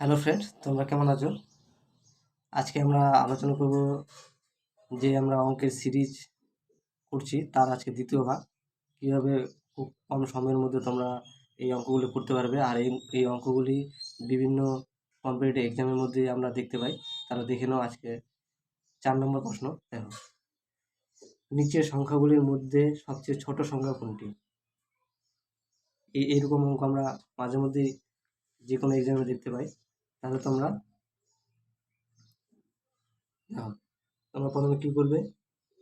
Hello friends তোমরা কেমন আছো? আজকে আমরা আলোচনা করব যে আমরা অঙ্কের সিরিজ করছি, তার আজকে দ্বিতীয় ভাগ। কীভাবে খুব কম সময়ের মধ্যে তোমরা এই অঙ্কগুলি করতে পারবে আর এই এই অঙ্কগুলি বিভিন্ন কম্পিটিটিভ এক্সামের মধ্যে আমরা দেখতে পাই। তারা দেখে নাও আজকে চার নম্বর প্রশ্ন। দেখো, নিচের সংখ্যাগুলির মধ্যে সবচেয়ে ছোট সংখ্যা কোনটি? এই এরকম অঙ্ক আমরা মাঝে মধ্যেই যে কোনো এক্সামে দেখতে পাই। তাহলে তোমরা দেখো, তোমরা প্রথমে কী করবে?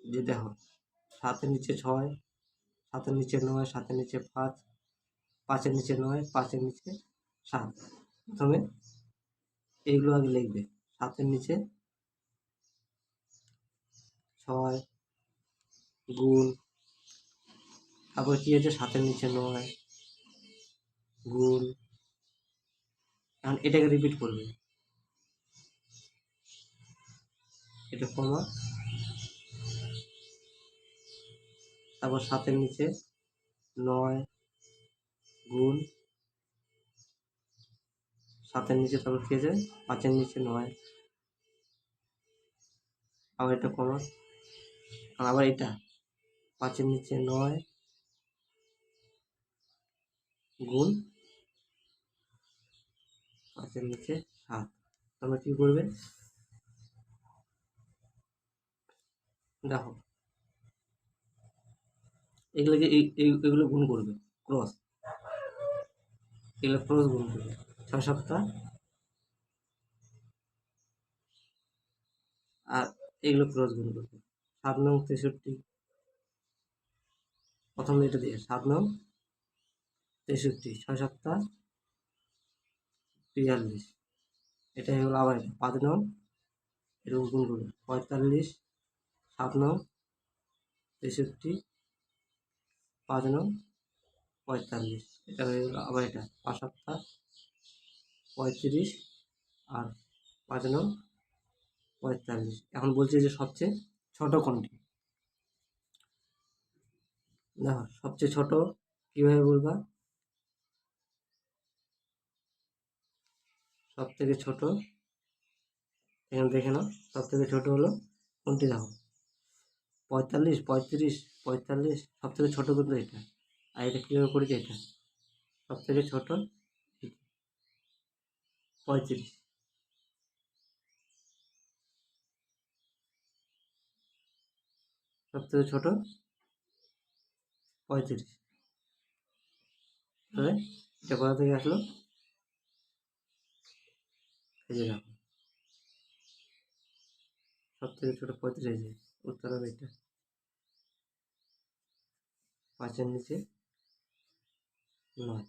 যে দেখো, সাতের নিচে ছয়, সাতের নিচে নয়, সাতের নিচে পাঁচ, পাঁচের নিচে নয়, পাঁচের নিচে সাত। প্রথমে এইগুলো আগে লিখবে। সাতের নিচে ছয় গুণ, তারপর কী আছে? সাতের নিচে নয় গুণ এখন এটাকে রিপিট করবে। এটা কমা তারপর সাতের নিচে নয় গুণ। সাতের নিচে তারপর কি আছে পাঁচের নিচে নয়। আবার এটা কমা আর আবার এটা। পাঁচের নিচে নয় গুণ। পাঁচের নিচে সাত। তোমরা কী করবে? দেখো এগুলোকে এগুলো গুণ করবে ক্রস এগুলো ক্রস গুণ করবে। ছয় সপ্তাহ আর এগুলো ক্রস গুণ করবে। সাত নং তেষট্টি। প্রথম এটা দিয়ে, সাত নং তেষট্টি, ছয় সপ্তাহ বিয়াল্লিশ। এটা হলো আবার এটা। পাঁচ নং এরকম গুণ করবে পঁয়তাল্লিশ, সাত নং, তেষট্টি, পাঁচ নং, পঁয়তাল্লিশ। এটা হয়ে গেলো আবার এটা। পাঁচ পঁয়ত্রিশ আর পাঁচ নং, পঁয়তাল্লিশ। এখন বলছে যে সবচেয়ে ছোট কোনটি? দেখো, সবচেয়ে ছোট কীভাবে বলবা? সব থেকে ছোট। এখানে দেখে নাও সব থেকে ছোট হলো কোনটি দেখো পঁয়তাল্লিশ, পঁয়ত্রিশ, পঁয়তাল্লিশ সব থেকে ছোটো কিন্তু এটা। আর এটা কীভাবে করেছে এটা? সব থেকে ছোটো পঁয়ত্রিশ। সব থেকে ছোটো পঁয়ত্রিশ। তাহলে এটা কোথা থেকে আসলো? এই যে সব থেকে ছোটো পঁয়ত্রিশ এই উত্তর হবে এটা। পাঁচের নিচে নয়।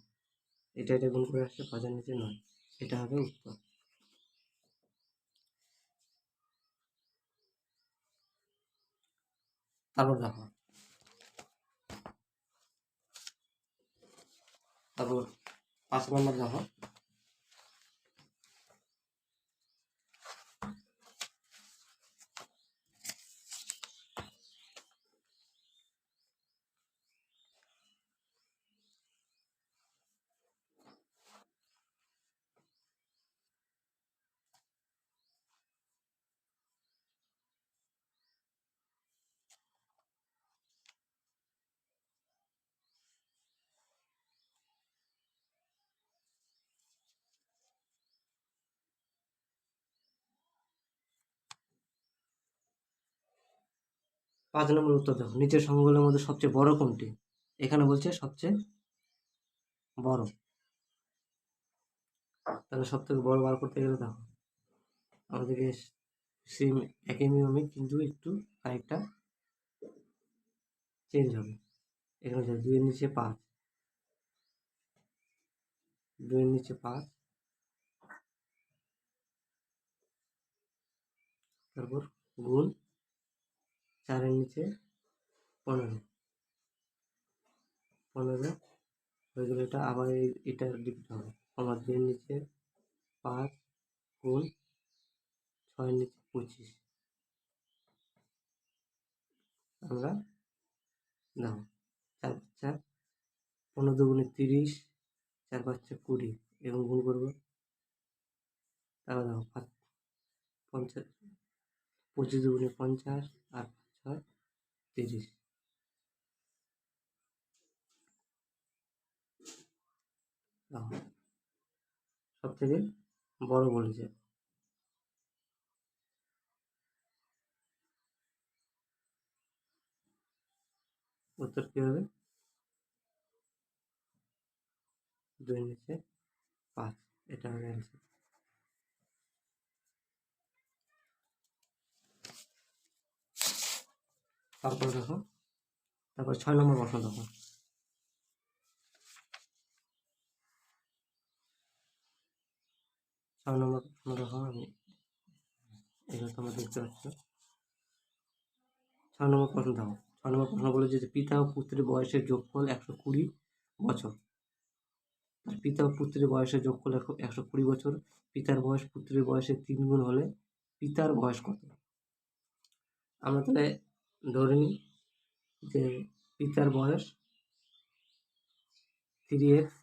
এটা এটা গুণ করে আসছে পাঁচের নিচে নয়। এটা হবে উত্তর। তারপর দেখো। তারপর পাঁচ নম্বর দেখো। পাঁচ নম্বর উত্তর দেখো। নিচের সংখ্যাগুলোর মধ্যে সবচেয়ে বড় কোনটি? এখানে বলছে সবচেয়ে বড়। তাহলে সব থেকে বড় বার করতে গেলে দেখো, আমাদেরকে সেম একই নিয়মে কিন্তু একটু খানিকটা চেঞ্জ হবে। এখানে হচ্ছে দুইয়ের নিচে পাঁচ। দুইয়ের নিচে পাঁচ। তারপর গুণ চারের নিচে পনেরো। পনেরো হয়ে গেলে এটা আবার এটা রিপিট হবে। আমার দুইয়ের নিচে পাঁচ গুণ ছয়ের নিচে পঁচিশ। আমরা দেখো চার চার, পনেরো দুগুণে তিরিশ, চার পাঁচটা কুড়ি এবং গুণ করব। তারপর দেখো পঞ্চাশ, পঁচিশ দুগুণে পঞ্চাশ আর ছয় তিরিশ। সব থেকে বড় বলেছে উত্তর কী হবে? দুই নিচে পাঁচ। এটা হবে অ্যান্সার তারপর দেখো, তারপর ছয় নম্বর প্রশ্ন দেখো। ছয় নম্বর প্রশ্ন দেখো, আমি এগুলো তোমরা দেখতে পাচ্ছ। ছয় নম্বর প্রশ্ন দেখো, ছয় নম্বর প্রশ্ন বলেছে যে পিতা ও পুত্রের বয়সের যোগফল একশো কুড়ি বছর। তার পিতা ও পুত্রের বয়সের যোগফল একশো কুড়ি বছর। পিতার বয়স পুত্রের বয়সের তিন গুণ হলে পিতার বয়স কত? আমরা তাহলে ধরে নিই যে পিতার বয়স থ্রি এক্স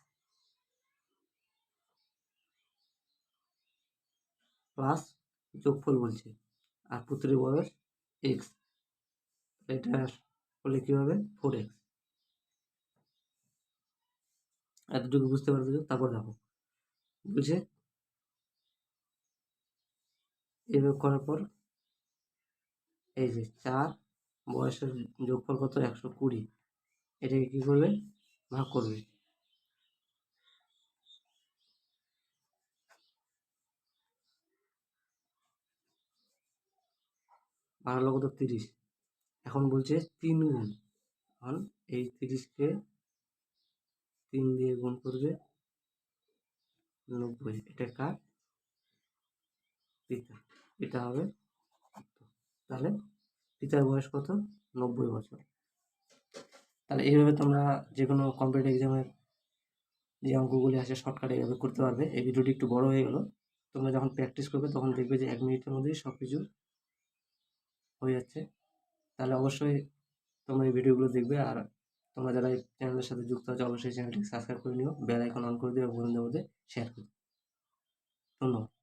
প্লাস যোগফল বলছে, আর পুত্রের বয়স এক্স এটা হলে কী হবে? ফোর এক্স এতটুকু বুঝতে পারবে তারপর দেখো বুঝে এভাবে করার পর এই যে চার বয়সের যোগফল কত? একশো কুড়ি। এটাকে কী করবে ভাগ করবে বারো লক্ষ তো তিরিশ। এখন বলছে তিন গুণ। এখন এই তিরিশকে তিন দিয়ে গুণ করবে নব্বই। এটা কার পিতা পিতা হবে তাহলে পিতার বয়স কত? নব্বই বছর। তাহলে এইভাবে তোমরা যে কোনো কম্পিটিটিভ এক্সামের যে অঙ্কগুলি আছে শর্টকাটে এইভাবে করতে পারবে। এই ভিডিওটি একটু বড় হয়ে গেলো। তোমরা যখন প্র্যাকটিস করবে, তখন দেখবে যে এক মিনিটের মধ্যেই সব কিছু হয়ে যাচ্ছে। তাহলে অবশ্যই তোমরা এই ভিডিওগুলো দেখবে আর তোমরা যারা এই চ্যানেলের সাথে যুক্ত আছে, অবশ্যই চ্যানেলটিকে সাবস্ক্রাইব করে নিও। বেল আইকন অন করে দিও বন্ধুদের মধ্যে শেয়ার করো ধন্যবাদ।